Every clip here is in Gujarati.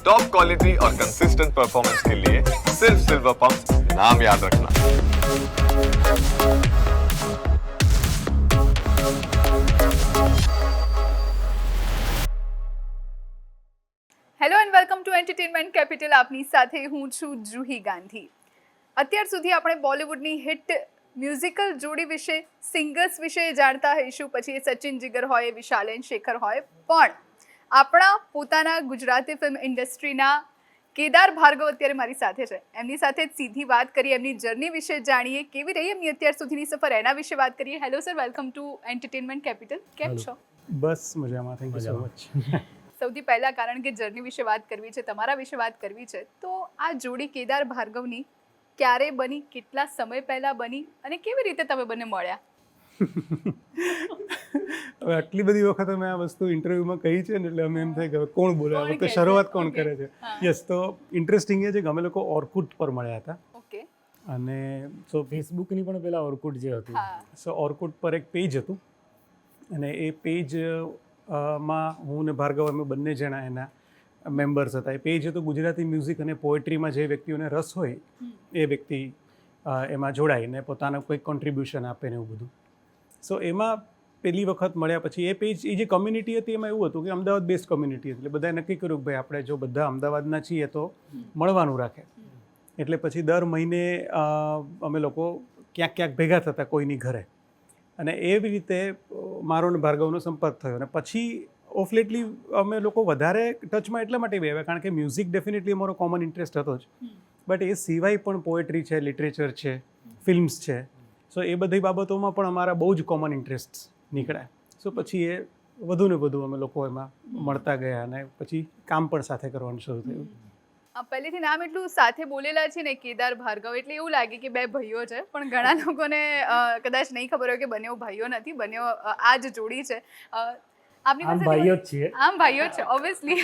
टॉप क्वालिटी और कंसिस्टेंट परफॉर्मेंस के लिए सिर्फ सिल्वर पंप नाम याद रखना hello and welcome to entertainment capital આપની સાથે હું છું જુહી ગાંધી અત્યાર સુધી આપણે બોલિવૂડની હિટ મ્યુઝિકલ જોડી વિશે સિંગર્સ વિશે જાણતા હઈશું પછી એ સચિન જીગર હોય વિશાલેન શેખર હોય પણ આપણા પોતાના ગુજરાતી ફિલ્મ ઇન્ડસ્ટ્રીના કેદાર ભાર્ગવ અત્યારે મારી સાથે છે. એમની સાથે જ સીધી વાત કરીએ એમની જર્ની વિશે જાણીએ કેવી રહી એમની અત્યાર સુધીની સફર એના વિશે વાત કરીએ. Hello sir welcome to entertainment capital કેમ છો? બસ મજામાં થેન્ક યુ સો મચ સૌથી પહેલા કારણ કે જર્ની વિશે વાત કરવી છે તમારા વિશે વાત કરવી છે તો આ જોડી કેદાર ભાર્ગવની ક્યારે બની કેટલા સમય પહેલા બની અને કેવી રીતે તમે બંને મળ્યા? હવે આટલી બધી વખત અમે આ વસ્તુ ઇન્ટરવ્યુમાં કહી છે ને એટલે અમે એમ થાય કે કોણ બોલે? આ વખતે શરૂઆત કોણ કરે છે? યસ તો ઇન્ટરેસ્ટિંગ એ છે કે અમે લોકો ઓર્કુટ પર મળ્યા હતા. અને સો ફેસબુકની પણ પેલા ઓર્કુટ જે હતું. સો ઓર્કુટ પર એક પેજ હતું. અને એ પેજમાં હું ને ભાર્ગવ અમે બંને જણા એના મેમ્બર્સ હતા. એ પેજ હતું ગુજરાતી મ્યુઝિક અને પોએટ્રીમાં જે વ્યક્તિઓને રસ હોય એ વ્યક્તિ એમાં જોડાઈને પોતાનું કોઈ કોન્ટ્રીબ્યુશન આપે ને એવું બધું. સો એમાં પહેલી વખત મળ્યા પછી એ પેજ એ જે કમ્યુનિટી હતી એમાં એવું હતું કે અમદાવાદ બેસ્ડ કમ્યુનિટી એટલે બધાએ નક્કી કર્યું કે ભાઈ આપણે જો બધા અમદાવાદના છીએ તો મળવાનું રાખે. એટલે પછી દર મહિને અમે લોકો ક્યાંક ક્યાંક ભેગા થતા કોઈની ઘરે. અને એવી રીતે મારો ને ભાર્ગવનો સંપર્ક થયો. અને પછી ઓફ લેટલી અમે લોકો વધારે ટચમાં એટલા માટે આવ્યા કારણ કે મ્યુઝિક ડેફિનેટલી અમારો કોમન ઇન્ટરેસ્ટ હતો જ. બટ એ સિવાય પણ પોએટ્રી છે લિટરેચર છે ફિલ્મ્સ છે. સો એ બધી બાબતોમાં પણ અમારા બહુ જ કોમન ઇન્ટરેસ્ટ નીકળ્યા. સો પછી એ વધુ ને વધુ અમે લોકો એમાં મળતા ગયા અને પછી કામ પણ સાથે કરવાનું શરૂ થયું. પહેલેથી નામ એટલું સાથે બોલેલા છે ને, કેદાર ભાર્ગવ, એટલે એવું લાગે કે બે ભાઈઓ છે, પણ ઘણા લોકોને કદાચ નહીં ખબર હોય કે બંને ભાઈઓ નથી, બંને આ જ જોડી છે. આપની આમ ભાઈઓ જ છીએ. આમ ભાઈઓ છે ઓબ્વિયસલી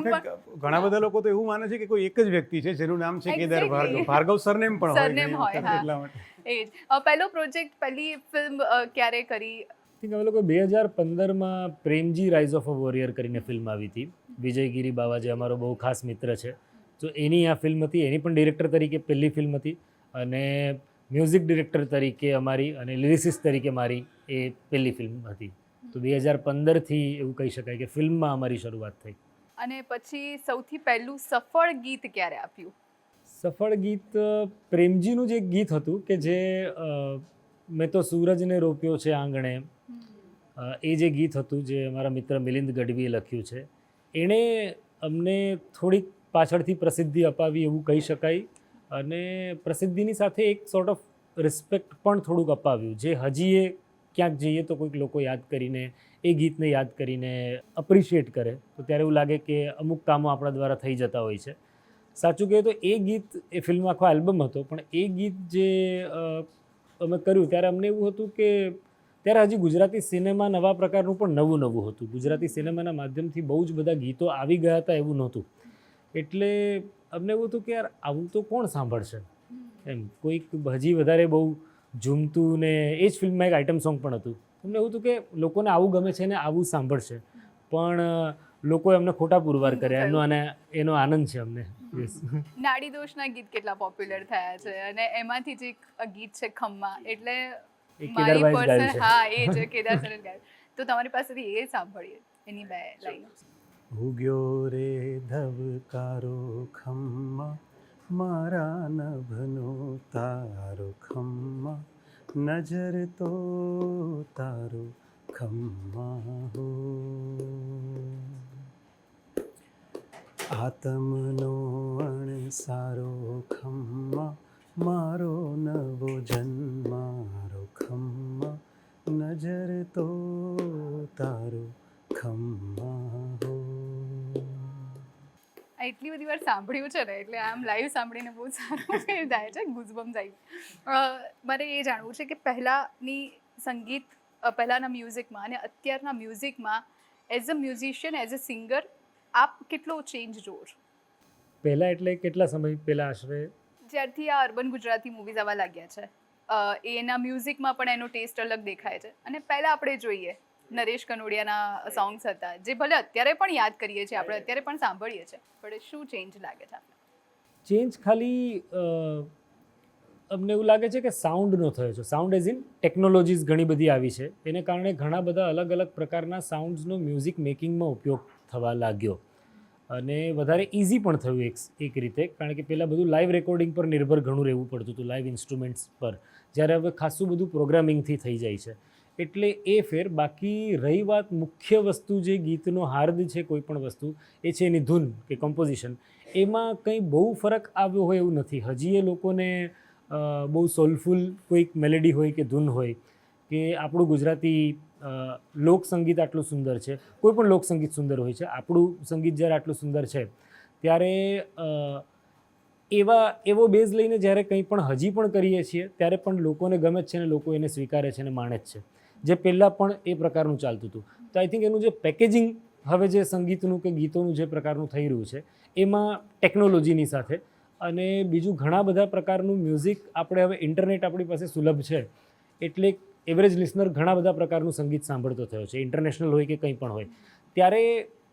ઘણા બધા લોકો તો એવું માને છે કે કોઈ એક જ વ્યક્તિ છે જેનું નામ છે કેદાર. ભાર્ગવ. ભાર્ગવ સરનેમ પણ હોય સરનેમ હોય, એટલા માટે. એ જ. પહેલો પ્રોજેક્ટ પહેલી ફિલ્મ ક્યારે કરી? અમે લોકો બે હજાર પંદરમાં Premji rise of a warrior કરીને ફિલ્મ આવી હતી. વિજયગીરી બાવા જે અમારો બહુ ખાસ મિત્ર છે. તો એની આ ફિલ્મ હતી એની પણ ડિરેક્ટર તરીકે પહેલી ફિલ્મ હતી અને મ્યુઝિક ડિરેક્ટર તરીકે અમારી અને લિરિસિસ તરીકે મારી એ પહેલી ફિલ્મ હતી. તો બે હજાર પંદરથી એવું કહી શકાય કે ફિલ્મમાં અમારી શરૂઆત થઈ. અને પછી સૌથી પહેલું સફળ ગીત ક્યારે આપ્યું? સફળ ગીત પ્રેમજીનું જે ગીત હતું કે જે મેં તો સૂરજને રોપ્યો છે આંગણે. એ જે ગીત હતું જે અમારા મિત્ર મિલિંદ ગઢવીએ લખ્યું છે એણે અમને થોડીક પાછળથી પ્રસિદ્ધિ અપાવી એવું કહી શકાય. અને પ્રસિદ્ધિની સાથે એક સોર્ટ ઓફ રિસ્પેક્ટ પણ થોડુંક અપાવ્યું જે હજી એ ક્યાંક જઈએ તો કોઈક લોકો યાદ કરીને એ ગીતને યાદ કરીને અપ્રિશિએટ કરે. તો ત્યારે એવું લાગે કે અમુક કામો આપણા દ્વારા થઈ જતા હોય છે. સાચું કહે તો એ ગીત એ ફિલ્મ આખો આલ્બમ હતો પણ એ ગીત જે અમે કર્યું ત્યારે અમને એવું હતું કે ત્યારે હજી ગુજરાતી સિનેમા નવા પ્રકારનું પણ નવું નવું હતું. ગુજરાતી સિનેમાના માધ્યમથી બહુ જ બધા ગીતો આવી ગયા હતા એવું નહોતું. એટલે અમને એવું હતું કે યાર આવું તો કોણ સાંભળશે? એમ કોઈક હજી વધારે બહુ ઝૂમતું ને એ જ ફિલ્મમાં એક આઇટમ સોંગ પણ હતું. એમને એવું હતું કે લોકોને આવું ગમે છે ને આવું સાંભળશે. પણ લોકો લોકોએ અમને ખોટા પુરવાર કર્યા. એનો અને એનો આનંદ છે અમને. નાડી દોષના ગીત કેટલા પોપ્યુલર થયા છે અને એમાંથી જે એક ગીત છે ખમ્મા એટલે મારી કેદારભાઈ જ ગાયું પર્સન હા એ છે કેદાર સરન ગાયું. તો તમારી પાસેથી એ સાંભળીએ એની બે લાઈનો. ઉગ્યો રે ધબકારો ખમ્મા. મારા નભનો તારો ખમ્મા, નજર તો તારો ખમ્મા હો. આતમનો અણસારો ખમ્મા, મારો નવો જન્મારો ખમ્મા, નજર તો તારો ખમ્મા હો. એટલી બધી વાર સાંભળ્યું છે ને એટલે આમ લાઈવ સાંભળીને બહુ સારું ફીલ થાય છે ગુઝબમ્સ જાય મારે એ જાણવું છે કે પહેલાંની સંગીત પહેલાંના મ્યુઝિકમાં અને અત્યારના મ્યુઝિકમાં as a musician as a singer આપ કેટલો ચેન્જ જુઓ છો? પહેલાં એટલે કેટલા સમય પહેલાં આશરે? જ્યારથી આ અર્બન ગુજરાતી મૂવીઝ આવવા લાગ્યા છે. એના મ્યુઝિકમાં પણ એનો ટેસ્ટ અલગ દેખાય છે. અને પહેલાં આપણે જોઈએ નરેશ કનોડિયાના સોંગ્સ હતા જે ભલે અત્યારે પણ યાદ કરીએ છીએ આપણે અત્યારે પણ સાંભળીએ છીએ પણ શું ચેન્જ લાગે છે આપને? ચેન્જ ખાલી અમને એવું લાગે છે કે સાઉન્ડનો થયો છે. સાઉન્ડ એઝ ઇન ટેકનોલોજીસ ઘણી બધી આવી છે. એને કારણે ઘણા બધા અલગ અલગ પ્રકારના સાઉન્ડ્સનો મ્યુઝિક મેકિંગમાં ઉપયોગ થવા લાગ્યો. અને વધારે ઇઝી પણ થયું એક એક રીતે કારણ કે પહેલાં બધું લાઈવ રેકોર્ડિંગ પર નિર્ભર ઘણું રહેવું પડતું હતું લાઈવ ઇન્સ્ટ્રુમેન્ટ્સ પર. જ્યારે હવે ખાસું બધું પ્રોગ્રામિંગથી થઈ જાય છે. એટલે એ ફેર બાકી રહી વાત મુખ્ય વસ્તુ જે ગીતનો હાર્દ છે, કોઈ પણ વસ્તુ, એ છે એની ધૂન કે કમ્પોઝિશન એમાં કંઈ બહુ ફરક આવ્યો હોય એવું નથી. હજી એ લોકોને બહુ સોલફુલ કોઈક મેલેડી હોય કે ધૂન હોય કે આપણું ગુજરાતી લોક લોકસંગીત આટલું સુંદર છે. કોઈ પણ લોકસંગીત સુંદર હોય છે. આપણું સંગીત જ્યારે આટલું સુંદર છે, ત્યારે એવા, એવો બેઝ લઈને જ્યારે કંઈ પણ હજી પણ કરીએ છીએ, ત્યારે પણ લોકોને ગમે જ છે ને લોકો એને સ્વીકારે છે અને માણે જ છે. જે પહેલાં પણ એ પ્રકારનું ચાલતું હતું. તો આઈ થિંક એનું જે પેકેજિંગ હવે જે સંગીતનું કે ગીતોનું જે પ્રકારનું થઈ રહ્યું છે, એમાં ટેકનોલોજીની સાથે. અને બીજું ઘણા બધા પ્રકારનું મ્યુઝિક આપણે હવે ઇન્ટરનેટ આપણી પાસે સુલભ છે, એટલે એવરેજ લિસનર ઘણા બધા પ્રકારનું સંગીત સાંભળતો થયો છે ઇન્ટરનેશનલ હોય કે કંઈ પણ હોય. ત્યારે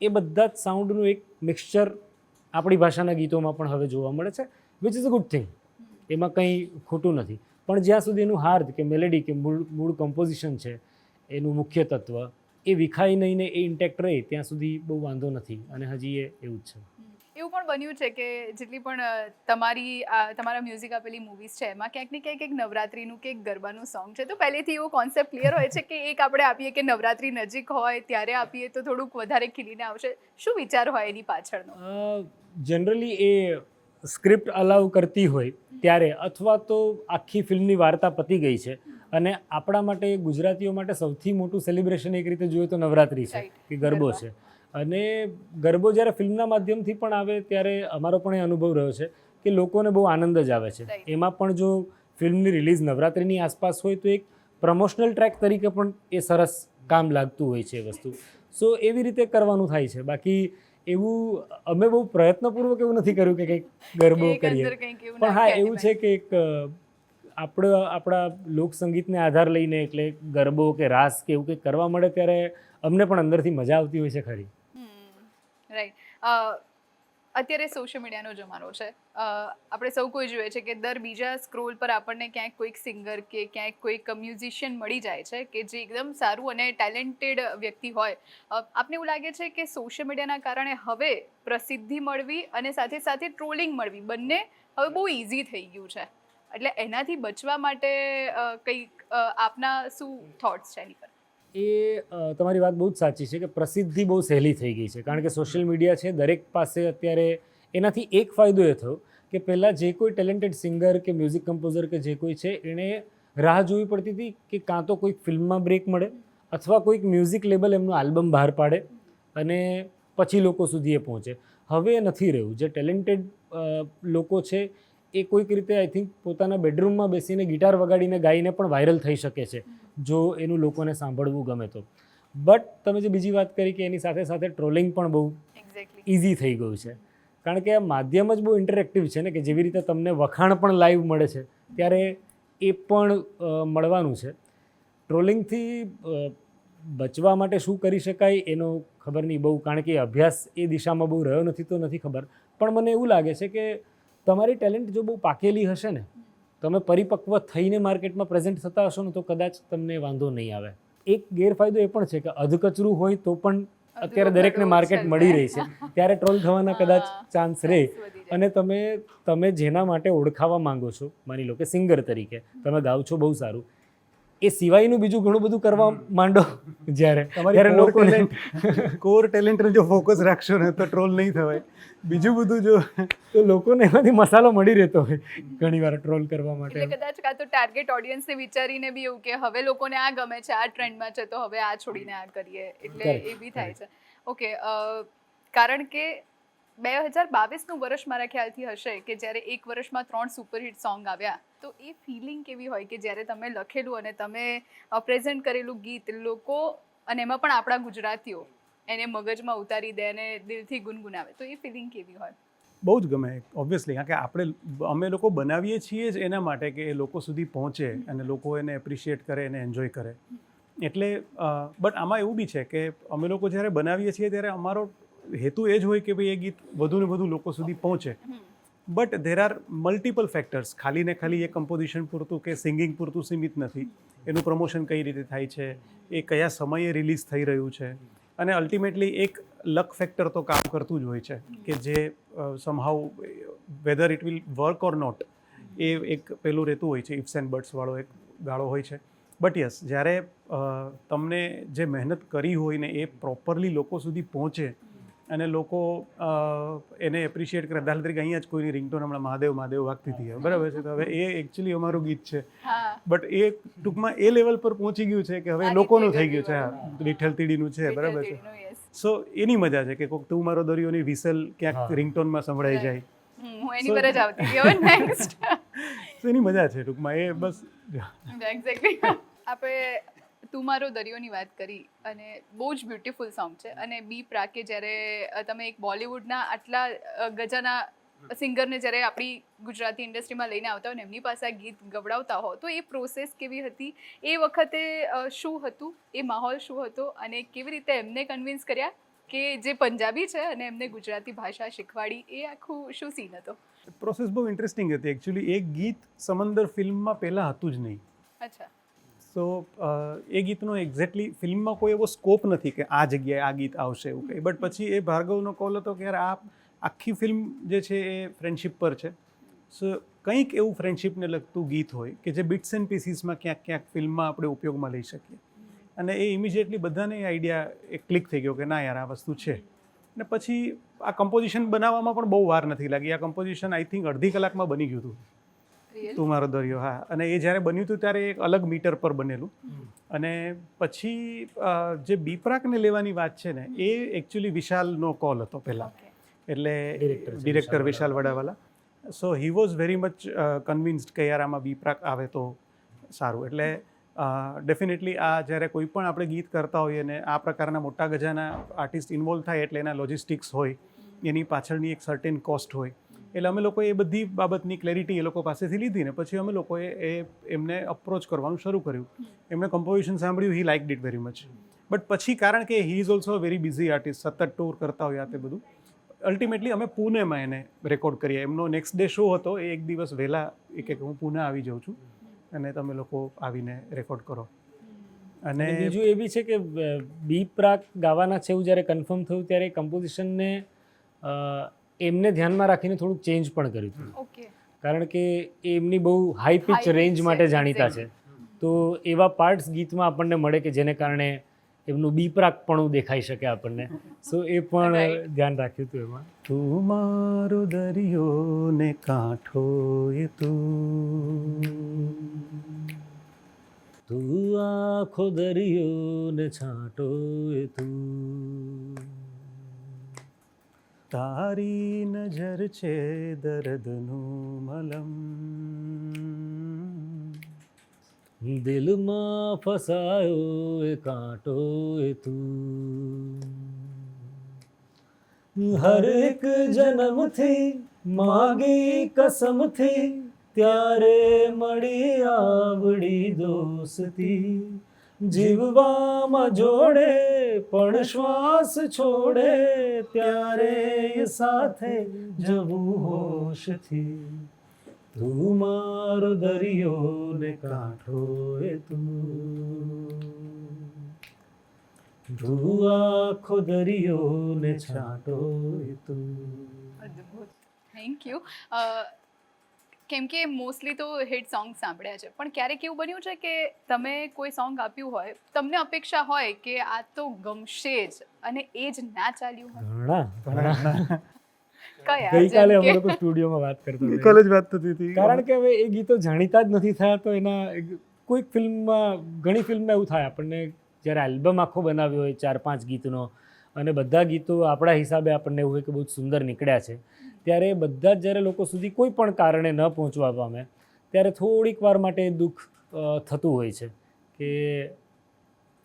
એ બધા જ સાઉન્ડનું એક મિક્સચર આપણી ભાષાના ગીતોમાં પણ હવે જોવા મળે છે which is a good thing એમાં કંઈ ખોટું નથી. પણ જ્યાં સુધી એનું હાર્દ કે મેલેડી કે મૂળ મૂળ કમ્પોઝિશન છે એનું મુખ્ય તત્વ એ વિખાઈ નહીં ને એ ઇન્ટેક્ટ રહે ત્યાં સુધી બહુ વાંધો નથી. અને હજી એ એવું જ છે. એવું પણ બન્યું છે કે જેટલી પણ તમારી તમારા મ્યુઝિક આપેલી મૂવીઝ છે એમાં ક્યાંક ને ક્યાંક એક નવરાત્રીનું કે એક ગરબાનું સોંગ છે. તો પહેલેથી એવો કોન્સેપ્ટ ક્લિયર હોય છે કે એક આપણે આપીએ કે નવરાત્રી નજીક હોય ત્યારે આપીએ તો થોડુંક વધારે ખીલીને આવશે. શું વિચાર હોય એની પાછળનો? જનરલી એ સ્ક્રિપ્ટ અલાઉ કરતી હોય ત્યારે અથવા તો આખી ફિલ્મની વાર્તા પતી ગઈ છે. અને આપણા માટે ગુજરાતીઓ માટે સૌથી મોટું સેલિબ્રેશન એક રીતે જોઈએ તો નવરાત્રિ છે. કે ગરબો છે. અને ગરબો જ્યારે ફિલ્મના માધ્યમથી પણ આવે ત્યારે અમારો પણ એ અનુભવ રહ્યો છે કે લોકોને બહુ આનંદ જ આવે છે. એમાં પણ જો ફિલ્મની રિલીઝ નવરાત્રિની આસપાસ હોય તો એક પ્રમોશનલ ટ્રેક તરીકે પણ એ સરસ કામ લાગતું હોય છે એ વસ્તુ. સો એવી રીતે કરવાનું થાય છે. બાકી એવું અમે બહુ પ્રયત્નપૂર્વક એવું નથી કર્યું કે કંઈક ગરબો કરીએ. પણ હા એવું છે કે એક આપણે આપણા લોકસંગીતને આધાર લઈને એટલે ગરબો કે રાસ કે એવું કંઈક કરવા મળે ત્યારે અમને પણ અંદરથી મજા આવતી હોય છે ખરી. રાઈટ અત્યારે સોશિયલ મીડિયાનો જમાનો છે. આપણે સૌ કોઈ જોઈએ છે કે દર બીજા સ્ક્રોલ પર આપણને ક્યાંક કોઈક સિંગર કે ક્યાંક કોઈક મ્યુઝિશિયન મળી જાય છે કે જે એકદમ સારું અને ટેલેન્ટેડ વ્યક્તિ હોય. આપને એવું લાગે છે કે સોશિયલ મીડિયાના કારણે હવે પ્રસિદ્ધિ મળવી અને સાથે સાથે ટ્રોલિંગ મળવી બંને હવે બહુ ઇઝી થઈ ગયું છે. એટલે એનાથી બચવા માટે કંઈક આપના શું થોટ્સ છે એની પર? એ તમારી વાત બહુ જ સાચી છે કે પ્રસિદ્ધિ બહુ સહેલી થઈ ગઈ છે. કારણ કે સોશિયલ મીડિયા છે, દરેક પાસે અત્યારે એનાથી એક ફાયદો એ થયો કે પહેલાં જે કોઈ ટેલેન્ટેડ સિંગર કે મ્યુઝિક કમ્પોઝર કે જે કોઈ છે એણે રાહ જોવી પડતી હતી કે કાં તો કોઈક ફિલ્મમાં બ્રેક મળે અથવા કોઈક મ્યુઝિક લેબલ એમનું આલ્બમ બહાર પાડે અને પછી લોકો સુધી એ પહોંચે. હવે નથી રહ્યું. જે ટેલેન્ટેડ લોકો છે એ કોઈક રીતે આઈ થિંક પોતાના બેડરૂમમાં બેસીને ગિટાર વગાડીને ગાઈને પણ વાયરલ થઈ શકે છે જો એનું લોકોને સાંભળવું ગમે તો. બટ તમે જે બીજી વાત કરી કે એની સાથે સાથે ટ્રોલિંગ પણ બહુ ઇઝી થઈ ગયું છે. કારણ કે આ માધ્યમ જ બહુ ઇન્ટરેક્ટિવ છે ને કે જેવી રીતે તમને વખાણ પણ લાઈવ મળે છે ત્યારે એ પણ મળવાનું છે. ટ્રોલિંગથી બચવા માટે શું કરી શકાય એનો ખબર નહીં બહુ કારણ કે અભ્યાસ એ દિશામાં બહુ રહ્યો નથી તો નથી ખબર. પણ મને એવું લાગે છે કે તમારી ટેલેન્ટ જો બહુ પાકેલી હશે ને તમે પરિપક્વ થઈને માર્કેટમાં પ્રેઝન્ટ થતા હશો ને તો કદાચ તમને વાંધો નહીં આવે. એક ગેરફાયદો એ પણ છે કે અધકચરું હોય તો પણ અત્યારે દરેકને માર્કેટ મળી રહી છે. ત્યારે ટ્રોલ થવાના કદાચ ચાન્સ રહે. અને તમે તમે જેના માટે ઓળખાવા માંગો છો માની લો કે સિંગર તરીકે તમે ગાઓ છો બહુ સારું એ સિવાયનું બીજું ઘણું બધું કરવા માંડો જ્યારે. ત્યારે લોકોને ટેલેન્ટ કોર ટેલેન્ટને જો ફોકસ રાખશો ને તો ટ્રોલ નહીં થવાય. બીજું બધું જો તો લોકોને એમાંથી મસાલો મળી રહેતો હોય ઘણીવાર ટ્રોલ કરવા માટે. એટલે કદાચ કાં તો ટાર્ગેટ ઓડિયન્સને વિચારીને બી એવું કે હવે લોકોને આ ગમે છે આ ટ્રેન્ડમાં છે તો હવે આ છોડીને આ કરીએ. એટલે એ બી થાય છે. ઓકે કારણ કે બે હજાર બાવીસનું વર્ષ મારા ખ્યાલથી હશે કે જ્યારે એક વર્ષમાં ત્રણ સુપરહિટ સોંગ આવ્યા, તો એ ફિલિંગ કેવી હોય કે જ્યારે તમે લખેલું અને તમે પ્રેઝન્ટ કરેલું ગીત, લોકો અને એમાં પણ આપણા ગુજરાતીઓ એને મગજમાં ઉતારી દે અને દિલથી ગુનગુનાવે, તો એ ફિલિંગ કેવી હોય? બહુ જ ગમે ઓબ્વિયસલી કારણ કે આપણે અમે લોકો બનાવીએ છીએ જ એના માટે કે એ લોકો સુધી પહોંચે અને લોકો એને એપ્રિશિએટ કરે, એને એન્જોય કરે. એટલે બટ આમાં એવું બી છે કે અમે લોકો જ્યારે બનાવીએ છીએ ત્યારે અમારો હેતુ એ જ હોય કે ભાઈ એ ગીત વધુ ને વધુ લોકો સુધી પહોંચે. But there are multiple factors ખાલી ને ખાલી એ કમ્પોઝિશન પૂરતું કે સિંગિંગ પૂરતું સીમિત નથી. એનું પ્રમોશન કઈ રીતે થાય છે? એ કયા સમયે રિલીઝ થઈ રહ્યું છે? અને અલ્ટિમેટલી એક લક ફેક્ટર તો કામ કરતું જ હોય છે કે જે somehow whether it will work or not એ એક પેલું રહેતું હોય છે. ઇફ્સ એન્ડ બટ્સવાળો એક ગાળો હોય છે. બટ યસ જ્યારે તમને જે મહેનત કરી હોય ને એ પ્રોપરલી લોકો સુધી પહોંચે અને લોકો એને એપ્રિશિએટ કરે. દાખલા તરીકે અહીંયા જ કોઈની રિંગટોન હમણાં મહાદેવ મહાદેવ વાગતી હતી. બરાબર છે? તો હવે એ એકચ્યુઅલી અમારું ગીત છે. બટ એ ટૂંકમાં એ લેવલ પર પહોંચી ગયું છે કે હવે લોકોનું થઈ ગયું છે. હા વિઠ્ઠલ તીડીનું છે બરાબર છે? સો એની મજા છે કે કોઈક તું મારો દરિયોની વિસલ ક્યાંક રિંગટોનમાં સંભળાઈ જાય. હું એની પર જ આવતી હતી. હવે નેક્સ્ટ એની મજા છે ટૂંકમાં. એ બસ એક્ઝેક્ટલી આપણે તું મારો દરિયોની વાત કરી અને બહુ જ બ્યુટીફુલ સોંગ છે. અને બી પ્રાકે જ્યારે તમે એક બોલિવૂડના આટલા ગજાના સિંગરને જ્યારે આપણી ગુજરાતી ઇન્ડસ્ટ્રીમાં લઈને આવતા હોય ને એમની પાસે આ ગીત ગવડાવતા હો તો એ પ્રોસેસ કેવી હતી? એ વખતે શું હતું? એ માહોલ શું હતો? અને કેવી રીતે એમને કન્વિન્સ કર્યા કે જે પંજાબી છે અને એમને ગુજરાતી ભાષા શીખવાડી એ આખું શું સીન હતો? પ્રોસેસ બહુ ઇન્ટરેસ્ટિંગ હતી. એકચ્યુઅલી એ ગીત સમંદર ફિલ્મમાં પહેલાં હતું જ નહીં. અચ્છા. સો એ ગીતનો એક્ઝેક્ટલી ફિલ્મમાં કોઈ એવો સ્કોપ નથી કે આ જગ્યાએ આ ગીત આવશે એવું કંઈ. બટ પછી એ ભાર્ગવનો કોલ હતો કે યાર આ આખી ફિલ્મ જે છે એ ફ્રેન્ડશિપ પર છે. સો કંઈક એવું ફ્રેન્ડશિપને લગતું ગીત હોય કે જે બિટ્સ એન્ડ પીસીસમાં ક્યાંક ક્યાંક ફિલ્મમાં આપણે ઉપયોગમાં લઈ શકીએ. અને એ ઇમિડિયેટલી બધાને એ આઈડિયા એ ક્લિક થઈ ગયો કે ના યાર આ વસ્તુ છે. અને પછી આ કમ્પોઝિશન બનાવવામાં પણ બહુ વાર નથી લાગી. આ કમ્પોઝિશન આઈ થિંક અડધી કલાકમાં બની ગયું હતું? તું મારો દરિયો હા અને એ જ્યારે બન્યું હતું ત્યારે એક અલગ મીટર પર બનેલું. અને પછી જે બીપરાકને લેવાની વાત છે ને એ એકચ્યુઅલી વિશાલનો કોલ હતો પહેલાં. એટલે director Vishal Vadawala. So he was very much convinced કે યાર આમાં બીપરાક આવે તો સારું. એટલે ડેફિનેટલી આ જ્યારે કોઈ પણ આપણે ગીત કરતા હોઈએ ને આ પ્રકારના મોટા ગજાના આર્ટિસ્ટ ઇન્વોલ્વ થાય એટલે એના લોજિસ્ટિક્સ હોય એની પાછળની એક સર્ટેન કોસ્ટ હોય. એટલે અમે લોકોએ એ બધી બાબતની ક્લેરિટી એ લોકો પાસેથી લીધી ને પછી અમે લોકોએ એ એમને અપ્રોચ કરવાનું શરૂ કર્યું. એમણે કમ્પોઝિશન સાંભળ્યું he like it very much but પછી કારણ કે he is also very busy artist સતત ટૂર કરતા હોય આ તે બધું અલ્ટિમેટલી અમે પુણેમાં એને રેકોર્ડ કરીએ. એમનો નેક્સ્ટ ડે શો હતો, એ એક દિવસ વહેલા એ કે હું પુણે આવી જાઉં છું અને તમે લોકો આવીને રેકોર્ડ કરો. અને બીજું એ બી છે કે બી પ્રાક ગાવાના છે એવું જ્યારે કન્ફર્મ થયું ત્યારે કમ્પોઝિશનને એમને ધ્યાનમાં રાખીને થોડુંક ચેન્જ પણ કર્યું હતું. ઓકે કારણ કે એમની બહુ હાઈ પિચ રેન્જ માટે જાણીતા છે. તો એવા પાર્ટ્સ ગીતમાં આપણને મળે કે જેને કારણે એમનું બીપરાકપણું દેખાઈ શકે આપણને. સો એ પણ ધ્યાન રાખ્યું હતું એમાં. તું મારો દરિયો ને કાંઠો એ તું. તું આખો દરિયો ને છાંટો એ તું. તારી નજર છે દર્દનું મલમ. દિલમાં ફસાયો એ કાંટો એ તું. હર એક જન્મથી, માગી કસમથી, ત્યારે મળી આવડી દોસ્તી. જીવવામાં જોડે પણ શ્વાસ છોડે ત્યારે સાથે જવું હોશથી. તું મારો દરિયો ને કાંઠો એ તું. તું આખો દરિયો ને છાંટો એ તું. થેન્ક યુ કેમ કે મોસ્ટલી તો હિટ સોંગ સાંભળ્યા છે. પણ ક્યારેક એવું બન્યું છે કે તમે કોઈ સોંગ આપ્યું હોય તમને અપેક્ષા હોય કે આ તો ગમશે જ અને એ જ ના ચાલ્યું હોય. ઘણા ઘણા. ગઈકાલે અમે લોકો સ્ટુડિયોમાં વાત કરતા હતા. કોલેજ વાત થતી હતી. કારણ કે હવે એ ગીતો જાણીતા જ નથી થયા તો એના કોઈક ફિલ્મમાં ઘણી ફિલ્મમાં એવું થાય. આપણને જ્યારે આલ્બમ આખો બનાવ્યો હોય ચાર પાંચ ગીતનો અને બધા ગીતો આપણા હિસાબે આપણને એવું હોય કે બહુ સુંદર નીકળ્યા છે. ત્યારે બધા જ જ્યારે લોકો સુધી કોઈ પણ કારણે ન પહોંચવા પામે, ત્યારે થોડીક વાર માટે દુઃખ થતું હોય છે કે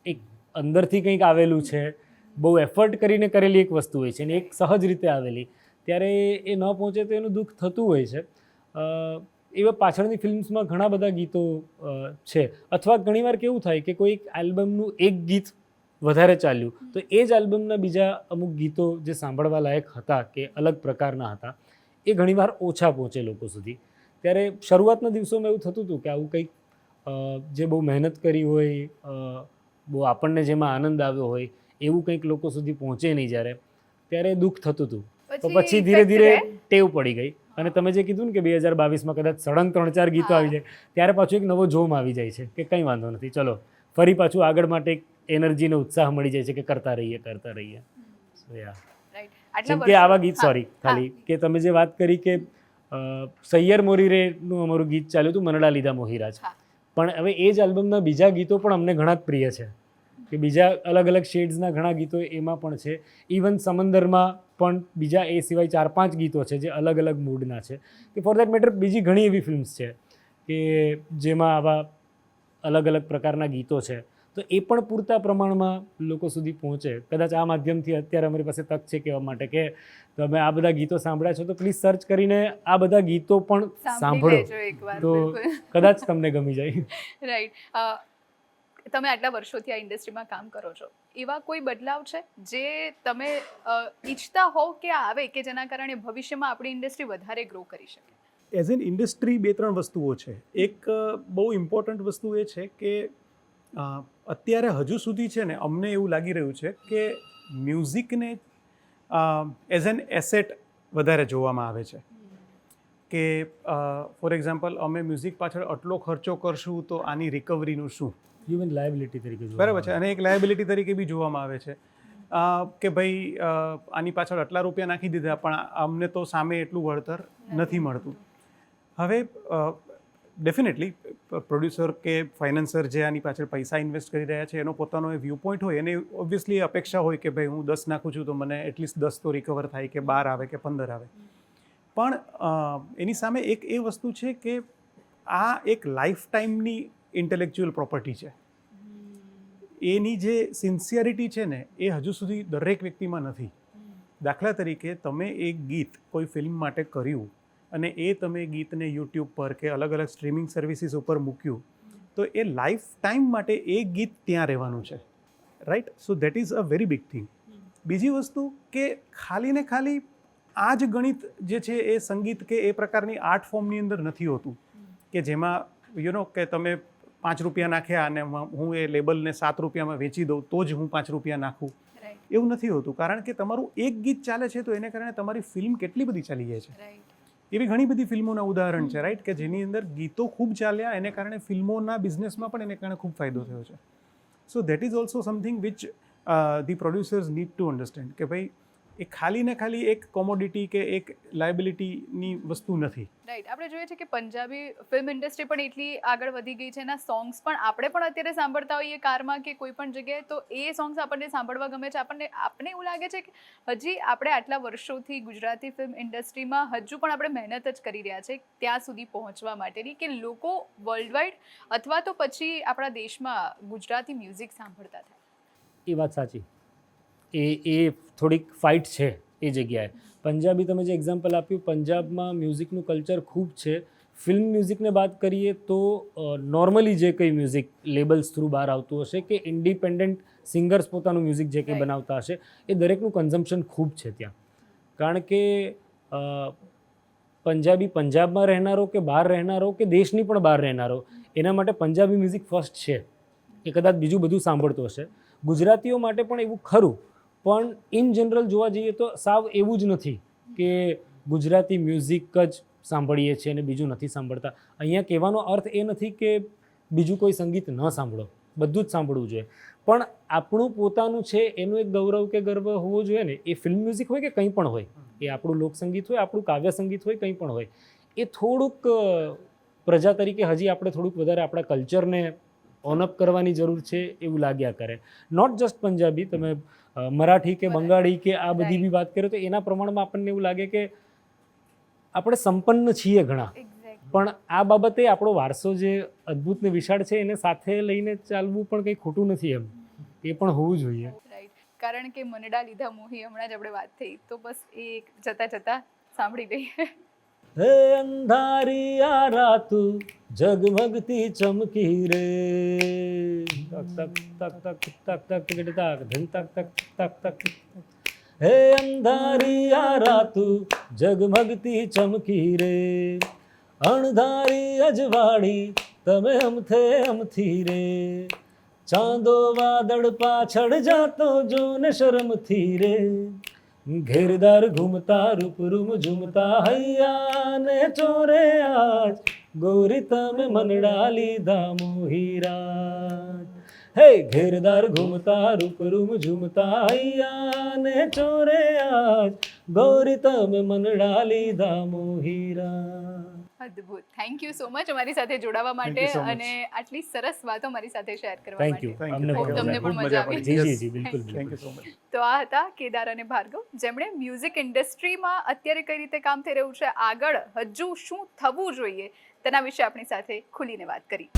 એક અંદરથી કંઈક આવેલું છે, બહુ એફર્ટ કરીને કરેલી એક વસ્તુ હોય છે અને એક સહજ રીતે આવેલી. ત્યારે એ ન પહોંચે તો એનું દુઃખ થતું હોય છે. એવા પાછળની ફિલ્મ્સમાં ઘણા બધા ગીતો છે. અથવા ઘણીવાર કેવું થાય કે કોઈ એક આલ્બમનું એક ગીત વધારે ચાલ્યું. તો એ જ આલ્બમના બીજા અમુક ગીતો જે સાંભળવા લાયક હતા કે અલગ પ્રકારના હતા એ ઘણીવાર ઓછા પહોંચે લોકો સુધી. ત્યારે શરૂઆતના દિવસોમાં એવું થતું હતું કે આવું કંઈક જે બહુ મહેનત કરી હોય બહુ આપણને જેમાં આનંદ આવ્યો હોય એવું કંઈક લોકો સુધી પહોંચે નહીં જ્યારે. ત્યારે દુઃખ થતું હતું. તો પછી ધીરે ધીરે ટેવ પડી ગઈ. અને તમે જે કીધું ને કે બે હજાર બાવીસમાં કદાચ સળંગ ત્રણ ચાર ગીતો આવી જાય ત્યારે પાછું એક નવો જોમ આવી જાય છે કે કંઈ વાંધો નથી. ચલો ફરી પાછું આગળ માટે એક એનર્જી ને ઉત્સાહ મળી જાય છે કે કરતા રહીએ કરતા રહીએ. જેમ કે આવા ગીત સોરી ખાલી કે તમે જે વાત કરી કે સૈયર મોરીરેનું અમારું ગીત ચાલ્યું હતું મનડા લીધા મોહિરાજ. પણ હવે એ જ આલ્બમના બીજા ગીતો પણ અમને ઘણા જ પ્રિય છે. કે બીજા અલગ અલગ શેડ્સના ઘણા ગીતો એમાં પણ છે. ઇવન સમંદરમાં પણ બીજા એ સિવાય ચાર પાંચ ગીતો છે જે અલગ અલગ મૂડના છે. કે ફોર દેટ મેટર બીજી ઘણી એવી ફિલ્મ્સ છે. કે જેમાં આવા અલગ અલગ પ્રકારના ગીતો છે. તો એ પણ પૂરતા પ્રમાણમાં લોકો સુધી પહોંચે. કદાચ આ માધ્યમથી અત્યારે અમારી પાસે તક છે કહેવા માટે કે તમે આ બધા ગીતો સાંભળ્યા છો તો પ્લીઝ સર્ચ કરીને આ બધા ગીતો પણ સાંભળી. તો કદાચ તમને ગમી જાય. રાઈટ તમે આટલા વર્ષોથી આ ઇન્ડસ્ટ્રીમાં કામ કરો છો. એવા કોઈ બદલાવ છે જે તમે ઈચ્છતા હોવ કે આવે કે જેના કારણે ભવિષ્યમાં આપણી ઇન્ડસ્ટ્રી વધારે ગ્રો કરી શકે? એઝ એન ઇન્ડસ્ટ્રી બે ત્રણ વસ્તુઓ છે. એક બહુ ઇમ્પોર્ટન્ટ વસ્તુ એ છે કે અત્યારે હજુ સુધી છે ને અમને એવું લાગી રહ્યું છે કે મ્યુઝિકને એઝ એન એસેટ વધારે જોવામાં આવે છે. કે ફોર એક્ઝામ્પલ અમે મ્યુઝિક પાછળ આટલો ખર્ચો કરશું તો આની રિકવરીનું શું? હ્યુમન લાયબિલિટી તરીકે બરાબર છે. અને એક લાયબિલિટી તરીકે બી જોવામાં આવે છે. કે ભાઈ આની પાછળ આટલા રૂપિયા નાખી દીધા પણ અમને તો સામે એટલું વળતર નથી મળતું. હવે ડેફિનેટલી પ્રોડ્યુસર કે ફાઇનાન્સર જે આની પાછળ પૈસા ઇન્વેસ્ટ કરી રહ્યા છે, એનો પોતાનો એ વ્યૂ પોઈન્ટ હોય, એને ઓબ્વિયસલી અપેક્ષા હોય કે ભાઈ હું દસ નાખું છું તો મને એટલીસ્ટ દસ તો રિકવર થાય કે બાર આવે કે પંદર આવે. પણ એની સામે એક એ વસ્તુ છે કે આ એક લાઈફ ટાઈમની ઇન્ટેલેક્ચ્યુઅલ પ્રોપર્ટી છે. એની જે સિન્સિયરિટી છે ને, એ હજુ સુધી દરેક વ્યક્તિમાં નથી. દાખલા તરીકે તમે એક ગીત કોઈ ફિલ્મ માટે કર્યું અને એ તમે ગીતને યુટ્યુબ પર કે અલગ અલગ સ્ટ્રીમિંગ સર્વિસીસ ઉપર મૂક્યું તો એ લાઈફ ટાઈમ માટે એ ગીત ત્યાં રહેવાનું છે. Right so that is a very big thing બીજી વસ્તુ કે ખાલી ને ખાલી આ જ ગણિત જે છે એ સંગીત કે એ પ્રકારની આર્ટ ફોર્મની અંદર નથી હોતું. કે જેમાં યુ નો કે તમે પાંચ રૂપિયા નાખ્યા અને હું એ લેબલને સાત રૂપિયામાં વેચી દઉં તો જ હું પાંચ રૂપિયા નાખું. એવું નથી હોતું. કારણ કે તમારું એક ગીત ચાલે છે તો એને કારણે તમારી ફિલ્મ કેટલી બધી ચાલી જાય છે. રાઈટ એવી ઘણી બધી ફિલ્મોના ઉદાહરણ છે રાઈટ કે જેની અંદર ગીતો ખૂબ ચાલ્યા એને કારણે ફિલ્મોના બિઝનેસમાં પણ એને કારણે ખૂબ ફાયદો થયો છે. So that is also something which the producers need to understand કે ભાઈ એ ખાલી ને ખાલી એક કોમોડિટી કે એક લાયબિલિટીની વસ્તુ નથી. રાઈટ આપણે જોઈએ છે કે પંજાબી ફિલ્મ ઇન્ડસ્ટ્રી પણ એટલી આગળ વધી ગઈ છે. એના સોંગ્સ પણ આપણે પણ અત્યારે સાંભળતા હોઈએ કારમાં કે કોઈ પણ જગ્યાએ. તો એ સોંગ્સ આપણને સાંભળવા ગમે છે. આપણને આપણે એવું લાગે છે કે હજી આપણે આટલા વર્ષોથી ગુજરાતી ફિલ્મ ઇન્ડસ્ટ્રીમાં હજુ પણ આપણે મહેનત જ કરી રહ્યા છે ત્યાં સુધી પહોંચવા માટેની કે લોકો વર્લ્ડવાઇડ અથવા તો પછી આપણા દેશમાં ગુજરાતી મ્યુઝિક સાંભળતા થાય. એ વાત સાચી. એ એ થોડીક ફાઇટ છે એ જગ્યાએ. પંજાબી તમે જે એક્ઝામ્પલ આપ્યું પંજાબમાં મ્યુઝિકનું કલ્ચર ખૂબ છે. ફિલ્મ મ્યુઝિકને વાત કરીએ તો નોર્મલી જે કંઈ મ્યુઝિક લેબલ્સ થ્રુ બહાર આવતું હશે કે ઇન્ડિપેન્ડન્ટ સિંગર્સ પોતાનું મ્યુઝિક જે કંઈ બનાવતા હશે એ દરેકનું કન્ઝમ્પશન ખૂબ છે ત્યાં. કારણ કે પંજાબી પંજાબમાં રહેનારો કે બહાર રહેનારો કે દેશની પણ બહાર રહેનારો એના માટે પંજાબી મ્યુઝિક ફર્સ્ટ છે. એ કદાચ બીજું બધું સાંભળતો હશે. ગુજરાતીઓ માટે પણ એવું ખરું પણ ઇન જનરલ જોવા જઈએ તો સાવ એવું જ નથી કે ગુજરાતી મ્યુઝિક જ સાંભળીએ છીએ અને બીજું નથી સાંભળતા. અહીંયા કહેવાનો અર્થ એ નથી કે બીજું કોઈ સંગીત ન સાંભળો. બધું જ સાંભળવું જોઈએ. પણ આપણું પોતાનું છે એનું એક ગૌરવ કે ગર્વ હોવો જોઈએ ને, એ ફિલ્મ મ્યુઝિક હોય કે કંઈ પણ હોય, એ આપણું લોકસંગીત હોય, આપણું કાવ્ય સંગીત હોય, કંઈ પણ હોય, એ થોડુંક પ્રજા તરીકે હજી આપણે થોડુંક વધારે આપણા કલ્ચરને ઓનઅપ કરવાની જરૂર છે એવું લાગ્યા કરે. નોટ જસ્ટ પંજાબી તમે મરાઠી કે બંગાળી કે આ બધી બી વાત કરીએ તો એના પ્રમાણમાં આપણને એવું લાગે કે આપણે સંપન્ન છીએ ઘણા. પણ આ બાબતે આપણો વારસો જે અદ્ભુત ને વિશાળ છે એને સાથે લઈને ચાલવું પણ કંઈ ખોટું નથી એમ. એ પણ હોવું જોઈએ. રાઈટ કારણ કે મનડા લીધા મોહી હમણાં જ આપણે વાત થઈ. તો બસ એ જતા જતા સાંભળી લઈએ. હે અંધારી આ રાતુ જગમગતી ચમકી રે તક તક તક તક તક તક તક ધન તક તક તક તક હે અંધારી આ રાતુ જગમગતી ચમકી રે અણધારી અજવાળી તમે અમથે અમથી રે ચાંદો વાદળ પાછળ જાતો જો ને શરમથી રે ઘેરદાર ઘૂમતા, રૂપરૂમ ઝૂમતા હૈયા ને ચોરે આજ. ગોરી તમે મનડા લીધા મોહીરા હે ઘેરદાર ઘૂમતા, રૂપરૂમ ઝૂમતા હૈયા ને ચોરે આજ. ગોરી તમે મનડા લીધા મોહીરાજ. અદ્ભુત. થેન્ક યુ સો મચ અમારી સાથે જોડાવા માટે. અને આટલી સરસ વાતો મારી સાથે શેર કરવા થેન્ક યુ માટે તમને પણ મજા આવી. જી જી જી બિલકુલ થેન્ક યુ સો મચ તો આ હતા કેદાર અને ભાર્ગવ. જેમણે મ્યુઝિક ઇન્ડસ્ટ્રીમાં અત્યારે કઈ રીતે કામ થઈ રહ્યું છે આગળ હજુ શું થવું જોઈએ તેના વિશે આપણી સાથે ખુલીને વાત કરી.